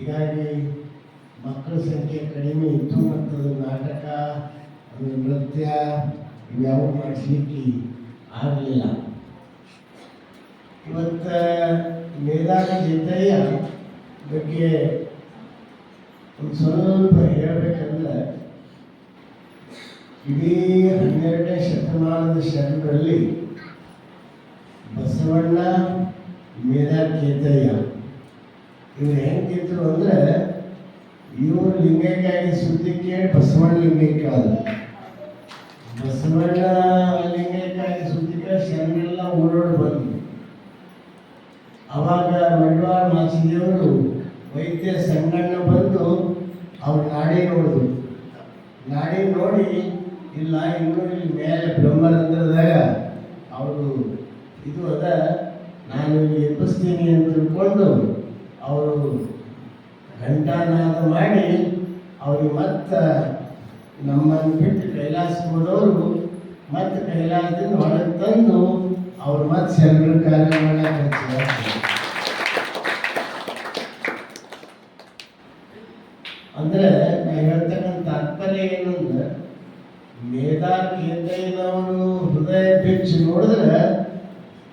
ಹೀಗಾಗಿ ಮಕ್ಕಳ ಸಂಖ್ಯೆ ಕಡಿಮೆ ಇತ್ತು ಮತ್ತು ಅದು ನಾಟಕ ಅದು ನೃತ್ಯ ಇವ್ಯಾವ ಮಾಡಿಸ್ಲಿಕ್ಕೆ ಆಗಲಿಲ್ಲ. ಇವತ್ತು ಮೇಧಾವಿ ಚಿಂತೆಯ ಬಗ್ಗೆ ಒಂದು ಸ್ವಲ್ಪ ಹೇಳಬೇಕಂದ್ರೆ ಇಡೀ ಹನ್ನೆರಡನೇ ಶತಮಾನದ ಶರಣರಲ್ಲಿ ಬಸವಣ್ಣ ಮೇಧಾ ಕೇತಯ್ಯ ಇವ್ರು ಹೆಂಗಿದ್ರು ಅಂದ್ರೆ ಇವರು ಲಿಂಗಕ್ಕಾಗಿ ಸುದ್ದಿ ಕೇಳಿ ಬಸವಣ್ಣ ಲಿಂಗಕ್ಕೆ ಅಲ್ಲ ಬಸವಣ್ಣ ಲಿಂಗಕ್ಕಾಗಿ ಸುದ್ದಿ ಕೇಳಿ ಶರಣೆಲ್ಲ ಓಡೋಡಿ ಬಂದ್ರು ಅವಾಗ ಮಡಿವಾಳ ಮಾಚಿದೇವರು ವೈದ್ಯ ಸಂಗಣ್ಣ ಬಂದು ಅವ್ರ ನಾಡಿ ನೋಡಿದ್ರು. ನಾಡಿ ನೋಡಿ, ಇಲ್ಲ, ಇನ್ನೂ ಇಲ್ಲಿ ಮೇಲೆ ಬ್ರಹ್ಮರಂಧ್ರದಾಗ ಅವರು ಇದು ಅದ, ನಾನು ಎಬ್ಬಿಸ್ತೀನಿ ಅಂತ ತಿಳ್ಕೊಂಡು ಅವರು ಘಂಟಾನಾದ ಮಾಡಿ ಅವ್ರಿಗೆ ಮತ್ತೆ ನಮ್ಮನ್ನು ಬಿಟ್ಟು ಕೈಲಾಸ ಹೋದವರು ಮತ್ತೆ ಕೈಲಾಸದಿಂದ ಹೊರಗೆ ತಂದು ಅವ್ರು ಮತ್ತೆ ಶರಣರ ಕಾರ್ಯ ಮಾಡಿ ಅಂದ್ರೆ ನಾನು ಹೇಳ್ತಕ್ಕಂಥ ತಾತ್ಪರ್ಯ ಏನು ಅಂದ್ರೆ, ಮೇಧಾ ಕೇಂದ್ರನವರು ಹೃದಯ ಬಿಚ್ಚಿ ನೋಡಿದ್ರೆ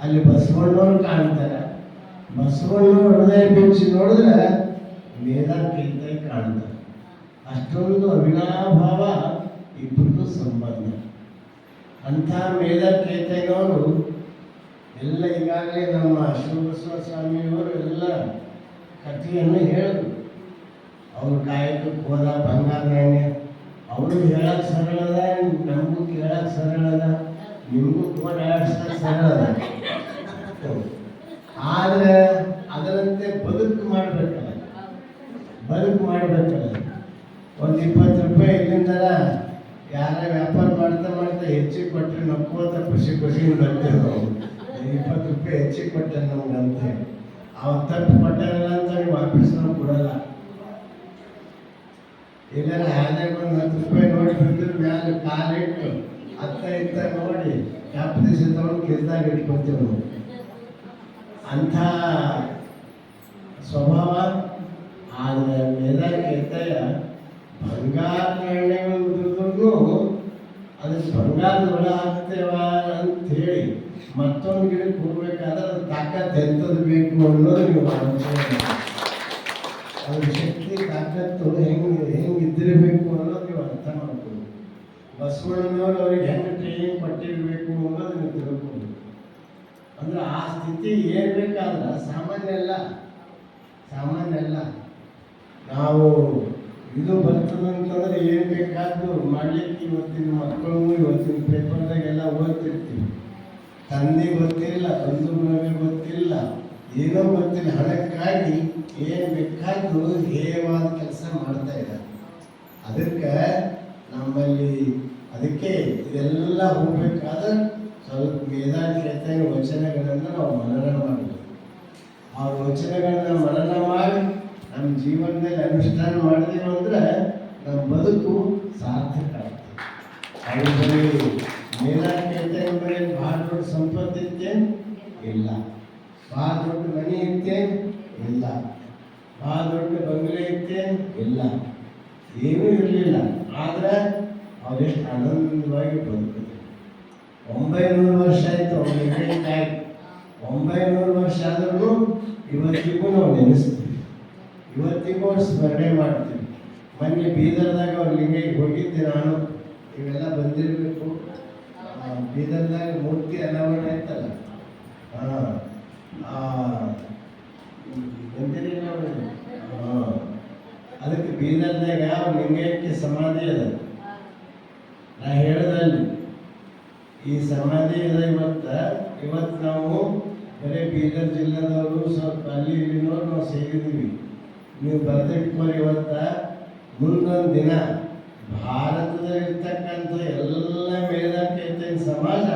ಅಲ್ಲಿ ಬಸವಣ್ಣವ್ರು ಕಾಣ್ತಾರೆ. ಬಸವಣ್ಣವ್ರು ಹೃದಯ ಬಿಚ್ಚಿ ನೋಡಿದ್ರೆ ಮೇಧಾ ಕೇಂದ್ರ ಕಾಣ್ತಾರೆ ಅಷ್ಟೊಂದು ಅವಿನಾಭಾವ ಇಬ್ಬರದ್ದು ಸಂಬಂಧ. ಅಂಥ ಮೇಧಾ ಕೇತಯ್ಯನವರು ಎಲ್ಲ ಈಗಾಗಲೇ ನಮ್ಮ ಶಿವಬಸವ ಸ್ವಾಮಿಯವರು ಎಲ್ಲ ಕಥೆಯನ್ನು ಹೇಳಿದ್ರು. ಅವ್ರ ಕಾಯಕಕ್ಕೆ ಹೋದ ಬಂಗಾರಣ್ಯ ಅವರು ಹೇಳಕ್ಕೆ ಸರಳ ಅದ ನಮಗೂ ಕೇಳಕ್ಕೆ ಸರಳ ಅದ ನಿಮಗೂ ಆಡ್ಸಕ್ ಸರಳ ಅದ ಆದ್ರೆ ಅದರಂತೆ ಬದುಕು ಮಾಡ್ಬೇಕಲ್ಲ ಬದುಕು ಮಾಡ್ಬೇಕಲ್ಲ ಒಂದು ಇಪ್ಪತ್ತು ರೂಪಾಯಿ ಇಲ್ಲಿಂದ ಯಾರ ವ್ಯಾಪಾರ ಮಾಡ್ತಾ ಮಾಡ್ತಾ ಹೆಚ್ಚಿಗೆ ಕೊಟ್ಟರೆ ನಕ್ಕೋತ ಖುಷಿ ಖುಷಿ ಬರ್ತೇವೆ ನಾವು ಇಪ್ಪತ್ತು ರೂಪಾಯಿ ಹೆಚ್ಚಿಗೆ ಕೊಟ್ಟೆ ನಮ್ಗೆ ಅಂತ ಅವ ತಪ್ಪು ಕೊಟ್ಟಾರಲ್ಲ ಅಂತ ಹೇಳಿ ವಾಪಸ್ ನಾವು ಕೊಡಲ್ಲ. ಇಲ್ಲಾರ ಹಾದ್ಯಾಗ ಒಂದು ಹತ್ತು ರೂಪಾಯಿ ನೋಡಿ ಬಂದ್ರೆ ಮ್ಯಾಲೆ ಕಾಲಿಟ್ಟು ಅತ್ತ ಇತ್ತ ನೋಡಿ ಕ್ಯಾಪಿಟೇಷ ತಗೊಂಡು ಕಿರ್ದಾಗ ಇಟ್ಕೊತೀವಿ ನಾವು. ಅಂಥ ಸ್ವಭಾವ ಆದರೆ ಕೇಳ್ತಾಯ ಬಂಗಾರ ನಾಣ್ಯವಿದ್ರು ಅದಕ್ಕೆ ಬಂಗಾರದ ಒಳ ಹಾಕ್ತೇವ ಅಂತ ಹೇಳಿ ಮತ್ತೊಂದು ಗಿಡಕ್ಕೆ ಹೋಗ್ಬೇಕಾದ್ರೆ ಅದು ತಾಕತ್ ಎಂಥದ್ದು ಬೇಕು ಅನ್ನೋದು ನೀವು. ಅದ್ರ ಶಕ್ತಿ, ತಾಕತ್ತು ಹೆಂಗೆ ಹೆಂಗೆ ಇದ್ದಿರಬೇಕು ಅನ್ನೋದು ನೀವು ಅರ್ಥ ಮಾಡ್ಬೋದು ಬಸವಣ್ಣನವರು ಅವ್ರಿಗೆ ಹೆಂಗೆ ಟ್ರೈನಿಂಗ್ ಕೊಟ್ಟಿರಬೇಕು ಅನ್ನೋದು ನೀವು ತಿಳ್ಕೊಂಡು ಅಂದ್ರೆ ಆ ಸ್ಥಿತಿ ಏನು ಬೇಕಾದ್ರೆ, ಸಾಮಾನ್ಯ ಅಲ್ಲ ಸಾಮಾನ್ಯ ಅಲ್ಲ. ನಾವು ಇದು ಬರ್ತದಂತಂದ್ರೆ ಏನ್ ಬೇಕಾದ್ದು ಮಾಡ್ಲಿಕ್ಕೆ ಇವತ್ತಿನ ಮಕ್ಕಳು ಇವತ್ತಿನ ಪೇಪರ್ದಾಗೆಲ್ಲ ಓದ್ತಿರ್ತೀವಿ. ತಂದೆ ಗೊತ್ತಿಲ್ಲ ಬಂಧು ನಮಗೆ ಗೊತ್ತಿಲ್ಲ, ಏನೋ ಗೊತ್ತಿಲ್ಲ. ಹಣಕ್ಕಾಗಿ ಏನ್ ಬೇಕಾದ್ದು ಹೇಯವಾದ ಕೆಲಸ ಮಾಡ್ತಾ ಇದ್ದಾರೆ. ಅದಕ್ಕೆ ನಮ್ಮಲ್ಲಿ ಅದಕ್ಕೆ ಇದೆಲ್ಲ ಹೋಗ್ಬೇಕಾದ್ರೆ ಸ್ವಲ್ಪ ವೇದಾಂತ ವಚನಗಳನ್ನು ನಾವು ಮನನ ಮಾಡಬೇಕು ಆ ವಚನಗಳನ್ನ ಮನನ ನಮ್ಮ ಜೀವನದಲ್ಲಿ ಅನುಷ್ಠಾನ ಮಾಡಿದೀವಿ ಅಂದ್ರೆ ನಮ್ಮ ಬದುಕು ಸಾರ್ಥಕ ಆಗುತ್ತೆ ಅವ್ರ ಅಂದ್ರೆ ಭಾಳ ದೊಡ್ಡ ಸಂಪತ್ತು ಇತ್ತೇನ್ ಇಲ್ಲ. ಭಾಳ ದೊಡ್ಡ ಮನೆ ಇತ್ತೆ ಇಲ್ಲ. ಭಾಳ ದೊಡ್ಡ ಬಂಗಲೆ ಇತ್ತೆ ಇಲ್ಲ. ಏನೂ ಇರಲಿಲ್ಲ. ಆದರೆ ಅವರೆಷ್ಟು ಆನಂದವಾಗಿ ಬದುಕಿದ್ರು. ಒಂಬೈನೂರು ವರ್ಷ ಆಯ್ತು ಅವ್ರಿಗೆ ಒಂಬೈನೂರು ವರ್ಷ ಆದ್ರೂ ಇವತ್ತಿಗೂ ನಾವು ನೆನೆಸ್ತೀವಿ. ಇವತ್ತಿಗೂ ಸ್ಮರಣೆ ಮಾಡ್ತೀವಿ ಮೊನ್ನೆ ಬೀದರ್ದಾಗ ಅವ್ರು ಹಿಂಗೆ ಹೋಗಿದ್ದೆ ನಾನು. ಇವೆಲ್ಲ ಬಂದಿರಬೇಕು. ಬೀದರ್ದಾಗ ಮೂರ್ತಿ ಅನಾವರಣ ಆಯ್ತಲ್ಲ ಹಾಂ ಬಂದಿರಲಿಲ್ಲ ಅವರು ಹಾಂ ಅದಕ್ಕೆ ಬೀದರ್ದಾಗ ಅವ್ರ ಲಿಂಗಕ್ಕೆ ಸಮಾಧಿ ಅದ? ನಾ ಹೇಳ್ದಲ್ಲಿ ಈ ಸಮಾಧಿ ಅದ ಇವತ್ತು. ಇವತ್ತು ನಾವು ಬರೀ ಬೀದರ್ ಜಿಲ್ಲೆದವರು ಸ್ವಲ್ಪ ಅಲ್ಲಿ ಇಲ್ಲಿನವ್ರು ನಾವು ಸೇರಿದ್ದೀವಿ. ನೀವು ಬರೆದಿಟ್ಕೊಳ್ಳಿ ಇವತ್ತ ಮುಂದೊಂದು ದಿನ ಭಾರತದಲ್ಲಿರ್ತಕ್ಕಂಥ ಎಲ್ಲ ಮೇಧಾಕೇತನ ಸಮಾಜ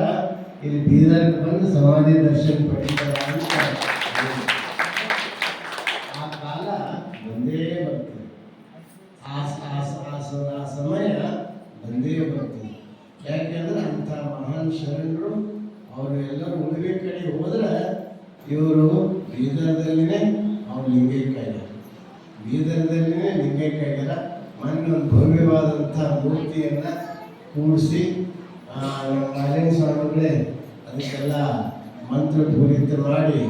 ಇಲ್ಲಿ ಬೀದರ್ಗೆ ಬಂದು ಸಮಾಧಿ ದರ್ಶನ ಪಡಿತಾರೆ ಅಂತ ಆ ಕಾಲ ಬಂದೇ ಬರ್ತದೆ ಆ ಆ ಸಮಯ ಬಂದೇ ಬರ್ತದೆ ಯಾಕೆಂದ್ರೆ ಅಂಥ ಮಹಾನ್ ಶರಣರು ಅವರು ಎಲ್ಲರೂ ಉಳಿವೆ ಕಡೆ ಹೋದ್ರೆ ಇವರು ಬೀದರ್ದಲ್ಲಿನೇ ಅವ್ರು ಲಿಂಗೈಕ್ಯ ಬೀದರ್ದಲ್ಲಿನೇ ಲಿಂಗೈಕ್ಯಾಗ್ಯಾರ ಮೊನ್ನೆ ಒಂದು ಭವ್ಯವಾದಂಥ ಮೂರ್ತಿಯನ್ನ ಕೂಡಿಸಿ ಮಾಲಿನ ಸ್ವಾಮಿಗಳೇ ಅದಕ್ಕೆಲ್ಲ ಮಂತ್ರಪೂರಿತ ಮಾಡಿ,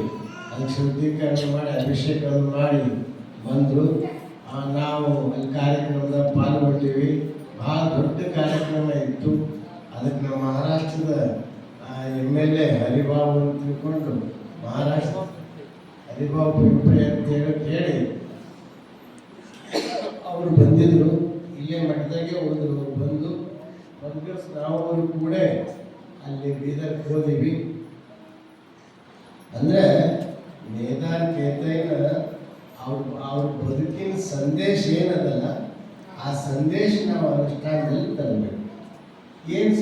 ಅದಕ್ಕೆ ಶುದ್ಧೀಕರಣ ಮಾಡಿ, ಅಭಿಷೇಕವನ್ನು ಮಾಡಿ ಬಂದರು. ನಾವು ಅಲ್ಲಿ ಕಾರ್ಯಕ್ರಮದ ಪಾಲ್ಗೊಂಡಿವಿ ಭಾಳ ದೊಡ್ಡ ಕಾರ್ಯಕ್ರಮ ಇತ್ತು. ಅದಕ್ಕೆ ನಮ್ಮ ಮಹಾರಾಷ್ಟ್ರದ ಎಂ ಎಲ್ ಎ ಹರಿಬಾಬು ಅಂತ ತಿಳ್ಕೊಂಡು ಮಹಾರಾಷ್ಟ್ರ ಹರಿಬಾಬು ಅಂತ ಹೇಳಿ ಕೇಳಿ ಅವರು ಬಂದಿದ್ರು ಇಲ್ಲೇ ಮಠದಾಗೆ ಹೋದ್ರು ಅವ್ರು ಬಂದು ಒಂದು ದಿವಸ ನಾವು ಅವರು ಕೂಡ ಅಲ್ಲಿ ಬೀದರ್ಗೆ ಹೋದೀವಿ. ಅಂದರೆ ಮೇದಾರ್ ಕೇತೈನ ಅವ್ರ ಅವ್ರ ಬದುಕಿನ ಸಂದೇಶ ಏನದಲ್ಲ, ಆ ಸಂದೇಶ ನಾವು ಅನುಷ್ಠಾನದಲ್ಲಿ ತರಬೇಕು. ಏನು